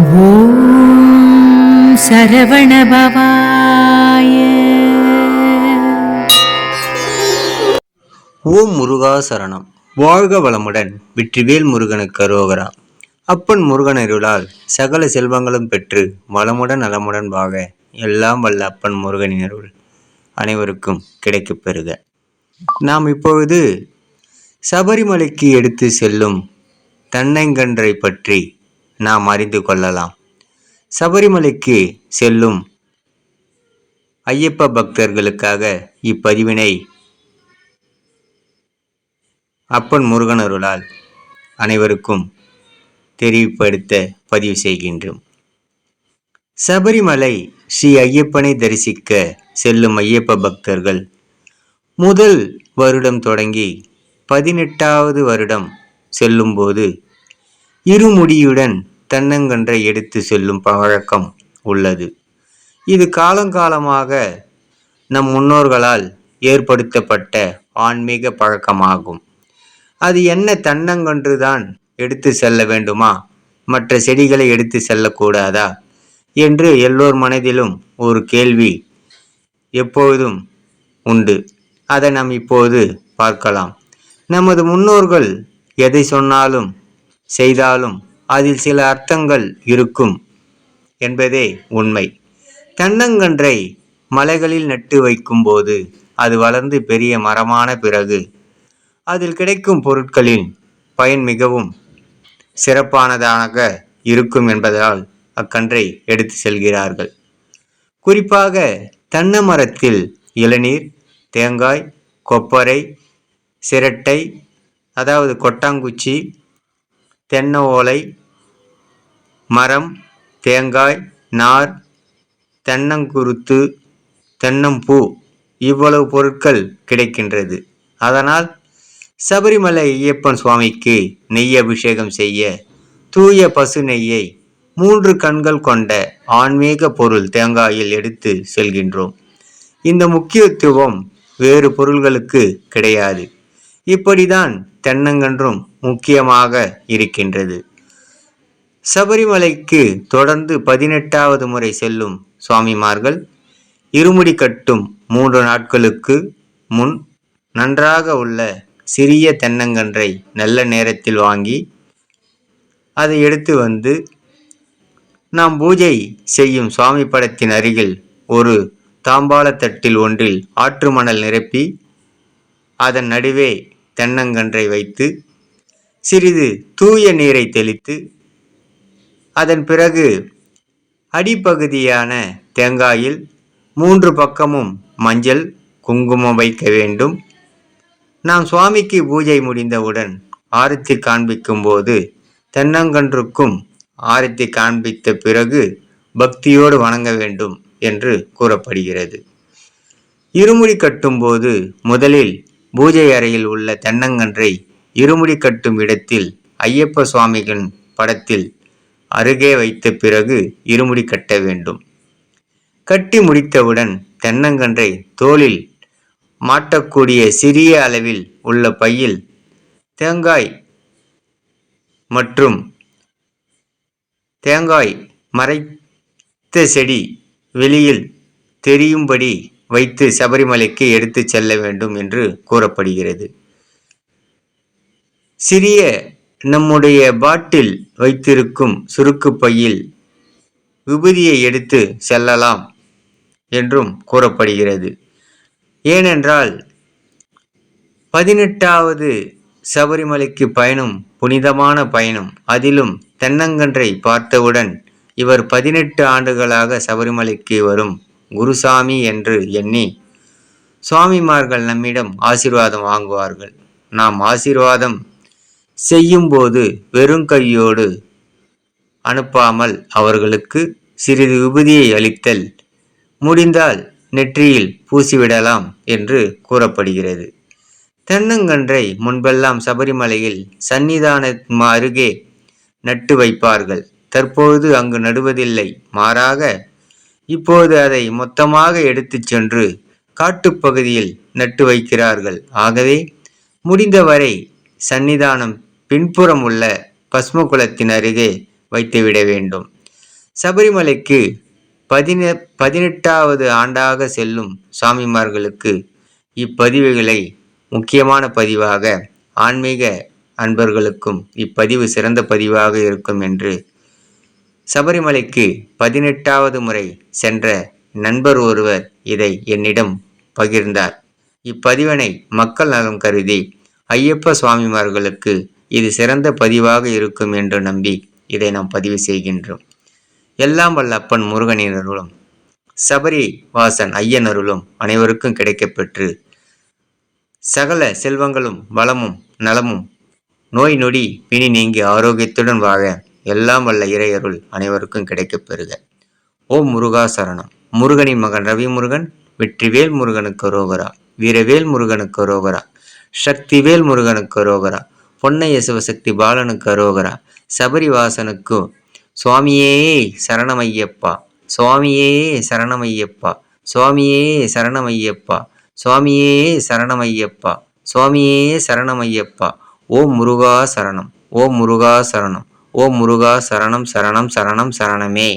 ஓம் சரவணபவாய ஓம் முருகா சரணம். வாழ்க வளமுடன் வெற்றிவேல் முருகனுக்கு அரோகரா. அப்பன் முருகன் அருளால் சகல செல்வங்களும் பெற்று வளமுடன் நலமுடன் வாக எல்லாம் வல்ல அப்பன் முருகனின் அருள் அனைவருக்கும் கிடைக்கப் பெறுக. நாம் இப்பொழுது சபரிமலைக்கு எடுத்து செல்லும் தன்னங்கன்றை பற்றி நாம் அறிந்து கொள்ளலாம். சபரிமலைக்கு செல்லும் ஐயப்ப பக்தர்களுக்காக இப்பதிவினை அப்பன் முருகனருளால் அனைவருக்கும் தெரிவுபடுத்த பதிவு செய்கின்றோம். சபரிமலை ஸ்ரீ ஐயப்பனை தரிசிக்க செல்லும் ஐயப்ப பக்தர்கள் முதல் வருடம் தொடங்கி பதினெட்டாவது வருடம் செல்லும்போது இருமுடியுடன் தென்னங்கன்றை எடுத்து செல்லும் பழக்கம் உள்ளது. இது காலங்காலமாக நம் முன்னோர்களால் ஏற்படுத்தப்பட்ட ஆன்மீக பழக்கமாகும். அது என்ன தென்னங்கன்று தான் எடுத்து செல்ல வேண்டுமா? மற்ற செடிகளை எடுத்து செல்லக்கூடாதா? என்று எல்லோர் மனதிலும் ஒரு கேள்வி எப்பொழுதும் உண்டு. அதை நாம் இப்போது பார்க்கலாம். நமது முன்னோர்கள் எதை சொன்னாலும் செய்தாலும் அதில் சில அர்த்தங்கள் இருக்கும் என்பதே உண்மை. தென்னங்கன்றை மலைகளில் நட்டு வைக்கும்போது அது வளர்ந்து பெரிய மரமான பிறகு அதில் கிடைக்கும் பொருட்களின் பயன் மிகவும் சிறப்பானதாக இருக்கும் என்பதால் அக்கன்றை எடுத்து செல்கிறார்கள். குறிப்பாக தென்னை மரத்தில் இளநீர் தேங்காய் கொப்பரை சிரட்டை அதாவது கொட்டாங்குச்சி தென்னை ஓலை மரம் தேங்காய் நார் தென்னங்குருத்து தென்னம்பூ இவ்வளவு பொருட்கள் கிடைக்கின்றது. அதனால் சபரிமலை ஐயப்பன் சுவாமிக்கு நெய் அபிஷேகம் செய்ய தூய பசு நெய்யை மூன்று கண்கள் கொண்ட ஆன்மீக பொருள் தேங்காயில் எடுத்து செல்கின்றோம். இந்த முக்கியத்துவம் வேறு பொருள்களுக்கு கிடையாது. இப்படிதான் தென்னங்கன்றும் முக்கியமாக இருக்கின்றது. சபரிமலைக்கு தொடர்ந்து பதினெட்டாவது முறை செல்லும் சுவாமிமார்கள் இருமுடி கட்டும் மூன்று நாட்களுக்கு முன் நன்றாக உள்ள சிறிய தென்னங்கன்றை நல்ல நேரத்தில் வாங்கி அதை எடுத்து வந்து நாம் பூஜை செய்யும் சுவாமி படத்தின் அருகில் ஒரு தாம்பாளத்தட்டில் ஒன்றில் ஆற்று மணல் நிரப்பி அதன் நடுவே தென்னங்கன்றை வைத்து சிறிது தூய நீரை தெளித்து அதன் பிறகு அடிப்பகுதியான தேங்காயில் மூன்று பக்கமும் மஞ்சள் குங்குமம் வைக்க வேண்டும். நாம் சுவாமிக்கு பூஜை முடிந்தவுடன் ஆரத்தி காண்பிக்கும் போது தென்னங்கன்றுக்கும் ஆரத்தி காண்பித்த பிறகு பக்தியோடு வணங்க வேண்டும் என்று கூறப்படுகிறது. இருமுடி கட்டும்போது முதலில் பூஜை அறையில் உள்ள தென்னங்கன்றை இருமுடி கட்டும் இடத்தில் ஐயப்ப சுவாமிகளின் படத்தில் அருகே வைத்த பிறகு இருமுடி கட்ட வேண்டும். கட்டி முடித்தவுடன் தென்னங்கன்றை தோளில் மாட்டக்கூடிய சிறிய அளவில் உள்ள பையில் தேங்காய் மற்றும் தேங்காய் மறைத்த செடி வெளியில் தெரியும்படி வைத்து சபரிமலைக்கு எடுத்து செல்ல வேண்டும் என்று கூறப்படுகிறது. சிறிய நம்முடைய பாட்டில் வைத்திருக்கும் சுருக்கு பையில் விபூதியை எடுத்து செல்லலாம் என்றும் கூறப்படுகிறது. ஏனென்றால் பதினெட்டாவது சபரிமலைக்கு பயணம் புனிதமான பயணம் அதிலும் தென்னங்கன்றை பார்த்தவுடன் இவர் பதினெட்டு ஆண்டுகளாக சபரிமலைக்கு வரும் குருசாமி என்று எண்ணி சுவாமிமார்கள் நம்மிடம் ஆசீர்வாதம் வாங்குவார்கள். நாம் ஆசீர்வாதம் செய்யும்போது வெறும் கையோடு அனுப்பாமல் அவர்களுக்கு சிறிது விபூதியை அளித்தல் முடிந்தால் நெற்றியில் பூசிவிடலாம் என்று கூறப்படுகிறது. தென்னங்கன்றை முன்பெல்லாம் சபரிமலையில் சன்னிதான அருகே நட்டு வைப்பார்கள். தற்போது அங்கு நடுவதில்லை. மாறாக இப்போது அதை மொத்தமாக எடுத்துச் சென்று காட்டுப்பகுதியில் நட்டு வைக்கிறார்கள். ஆகவே முடிந்தவரை சன்னிதானம் பின்புறம் உள்ள பஸ்ம குளத்தின் அருகே வைத்துவிட வேண்டும். சபரிமலைக்கு பதினெ பதினெட்டாவது ஆண்டாக செல்லும் சுவாமிமார்களுக்கு இப்பதிவுகளை முக்கியமான பதிவாக ஆன்மீக அன்பர்களுக்கும் இப்பதிவு சிறந்த பதிவாக இருக்கும் என்று சபரிமலைக்கு பதினெட்டாவது முறை சென்ற நண்பர் ஒருவர் இதை என்னிடம் பகிர்ந்தார். இப்பதிவனை மக்கள் நலம் கருதி ஐயப்ப சுவாமிமார்களுக்கு இது சிறந்த பதிவாக இருக்கும் என்று நம்பி இதை நாம் பதிவு செய்கின்றோம். எல்லாம் வல்ல அப்பன் முருகனின் அருளும் சபரி வாசன் ஐயன் அருளும் அனைவருக்கும் கிடைக்கப்பெற்று சகல செல்வங்களும் வளமும் நலமும் நோய் நொடி பிணி நீங்கி ஆரோக்கியத்துடன் வாழ எல்லாம் வல்ல இறையருள் அனைவருக்கும் கிடைக்கப் பெறுக ஓம் முருகா சரணம். முருகனின் மகன் ரவி முருகன் வெற்றிவேல் முருகனுக்கு ரோகரா வீரவேல் முருகனுக்கு ரோகரா சக்திவேல் முருகனுக்கு ரோகரா பொன்னைய சிவசக்தி பாலனுக்கு அரோகரா. சபரிவாசனுக்கு சுவாமியே சரணமையப்பா சுவாமியே சரணமையப்பா சுவாமியே சரணமையப்பா சுவாமியே சரணமையப்பா சுவாமியே சரணமையப்பா. ஓம் முருகா சரணம் ஓம் முருகா சரணம் ஓம் முருகா சரணம் சரணம் சரணம் சரணமே.